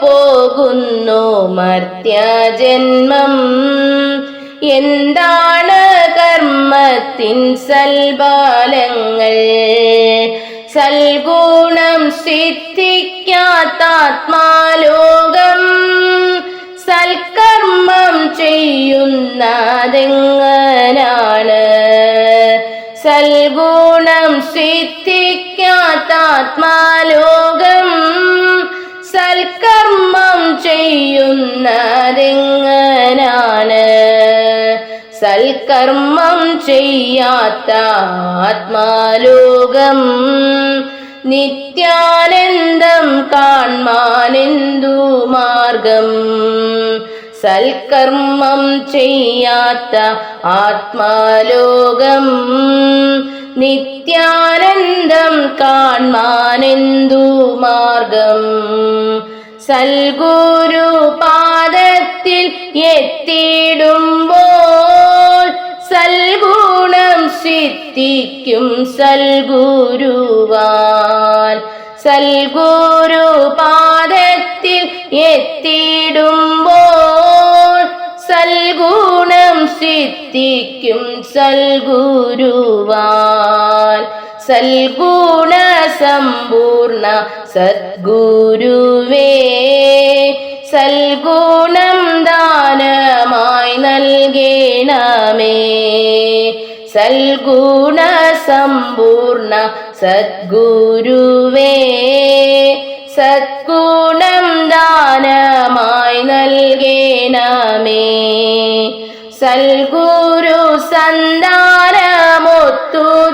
പോകുന്നു മർത്യജന്മം? എന്താണ് കർമ്മത്തിൻ സൽബാലങ്ങൾ? സൽഗുണം സിദ്ധിക്കാത്താത്മാലോകം. സൽക്കർമ്മം ചെയ്യുന്നതെങ്ങനാണ്? സൽഗുണം സിദ്ധിക്കാത്താത്മാലോകം. സൽക്കർമ്മം ചെയ്യുന്നതെങ്ങനാണ്? സൽക്കർമ്മം ചെയ്യാത്ത ആത്മാലോകം നിത്യാനന്ദം കാൺമാനെന്തു മാർഗം? സൽക്കർമ്മം ചെയ്യാത്ത ആത്മാലോകം നിത്യാനന്ദം കാൺമാനെന്തു മാർഗം? സൽഗുരു പാദത്തിൽ എത്തിയിടുമ്പോൾ സൽഗുണം സിദ്ധിക്കും സൽഗുരുവാൻ സൽഗുരു സിദ്ധിക്കും സൽഗുരുവാൻ സൽഗുണ സമ്പൂർണ സദ്ഗുരുവേ സൽഗുണം ദാനമായി നൽകണമേ. സൽഗുണ സമ്പൂർണ സദ്ഗുരുവേ സദ്ഗുണം ദാനമായി നൽകണമേ. സൽഗുരു സന്താനമൊത്തു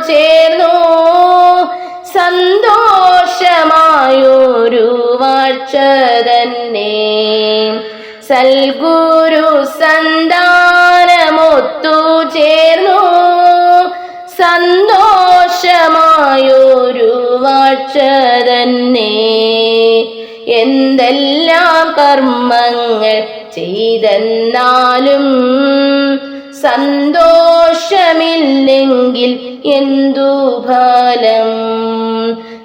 ചേർന്നു. സന്തോഷമായൊരു വാഴ്ച തന്നെ. സൽഗുരു സന്താനമൊത്തു ചേർന്നു. സന്തോഷമായൊരു വാഴ്ച തന്നെ. എന്തെല്ലാം കർമ്മങ്ങൾ ചെയ്തെന്നാലും സന്തോഷമില്ലെങ്കിൽ എന്തു ഫലം?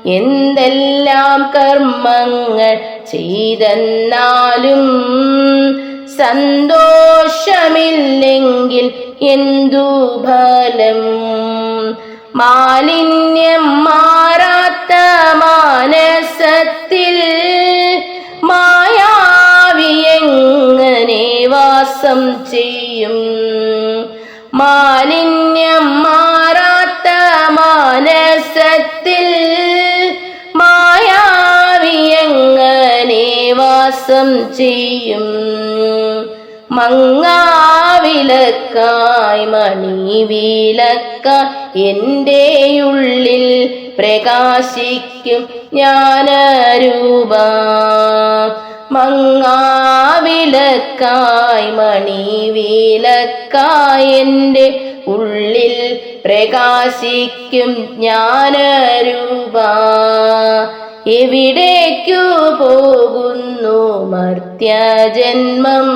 എന്തെല്ലാം കർമ്മങ്ങൾ ചെയ്തെന്നാലും സന്തോഷമില്ലെങ്കിൽ എന്തു ഫലം? മാലിന്യം മാറാത്ത മാനസത്തിൽ വാസം ചെയ്യും. മാലിന്യം മാറാത്ത മാനസത്തിൽ മായാവിയങ്ങനെ വാസം ചെയ്യും? മങ്ങാവിലക്കായി മണിവിലക്കായി എന്റെ ഉള്ളിൽ പ്രകാശിക്കും ജ്ഞാനരൂപ. മങ്ങാവിലക്കായി മണി എന്റെ ഉള്ളിൽ പ്രകാശിക്കും ജ്ഞാനരൂപ. എവിടേക്കു പോകുന്നു മർത്യജന്മം?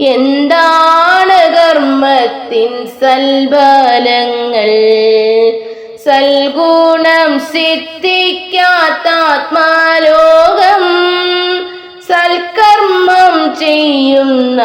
എന്താണ് കർമ്മത്തിൻ സൽബലങ്ങൾ? സൽഗുണം സിദ്ധിക്കാത്താത്മാലോകം ചെയ്യുന്നതെങ്ങനാണ്